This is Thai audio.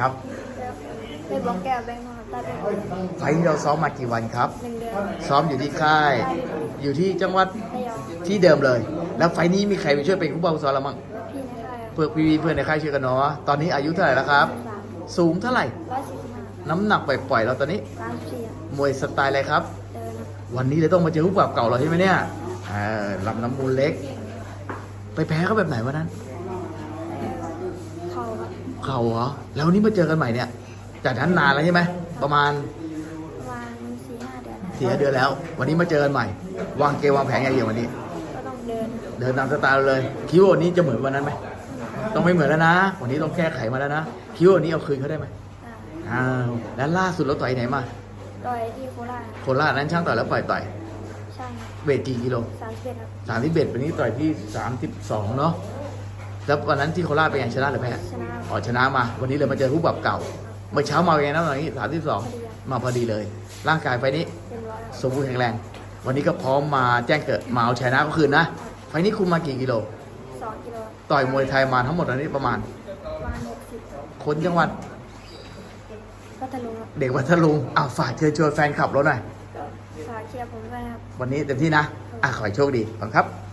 ครับเป็นบล็อกแก้วแบงค์มหาตาเป็นหนึ่งไฟล์นี้เราซ้อมมากี่วันครับเดือนซ้อมอยู่ที่ค่าย อยู่ที่จังหวัดระยองที่เดิมเลย แล้วไฟล์นี้มีใครไปช่วยเป็นผู้บังคับซ้อมเรามั้งพี่ในค่ายเพื่อพี่ๆเพื่อนในค่ายช่วยกันเนาะตอนนี้อายุเท่าไหร่แล้วครับ สามสูงเท่าไหร่ ร้อยสี่สิบห้าน้ำหนักปล่อยๆเราตอนนี้สามสี่มวยสไตล์อะไรครับ เดินครับวันนี้เลยต้องมาเจอผู้ปรับเก่าเราใช่ไหมเนี่ยเออลำน้ำมูลเล็ก ไปแพ้เขาแบบไหนวะนั้นเข่าครับ เข่าเหรอแล้ววันนี้มาเจอกันใหม่เนี่ย จากนั้นนานแล้วใช่ไหมประมาณประมาณสี่ห้าเดือนเสียเดือนแล้ว วันนี้มาเจอกันใหม่ วางเกมวางแผนอย่างเดียววันนี้ ก็ต้องเดินเดินตามสไตล์เราเลย คิดว่าวันนี้จะเหมือนวันนั้นไหมต้องไม่เหมือนแล้วนะ วันนี้ต้องแก้ไขมาแล้วนะคิดว่าวันนี้เอาคืนเขาได้ไหมอ่าอ้าวแล้วล่าสุดเราต่อยไหนมาต่อยที่โคราชโคราชนั้นช่างต่อยแล้วปล่อยต่อยช่างครับเวทกี่กิโลสามสิบเอ็ดครับสามที่เบ็ดวันนี้ต่อยที่สามสิบสองเนาะ แล้ววันนั้นที่โคราชเป็นไงชนะหรือแพ้ชนะอ๋อชนะมา วันนี้เลยมาเจอผู้ปรับเก่า เมื่อเช้ามาเป็นไงนะตอนนี้สามที่สองมาพอดีเลย ร่างกายไฟนี้เต็มร้อยครับสมบูรณ์แข็งแรง วันนี้ก็พร้อมมาแจ้งเกิดมาเอาชนะก็คืนนะ ไฟนี้คุมมากี่กิโลสองกิโลต่อยมวยไทยมาทั้งหมดตอนนี้ประมาณประมาณหกสิบคนจังหวัดพัทลุงครับเด็กวัทลุงอ้าวฝากเชิญชวนแฟนคลับเราหน่อยก็ฝากเชียร์ผมด้วยนะครับวันนี้เต็มที่นะอะขอให้โชคดีขอบคุณครับ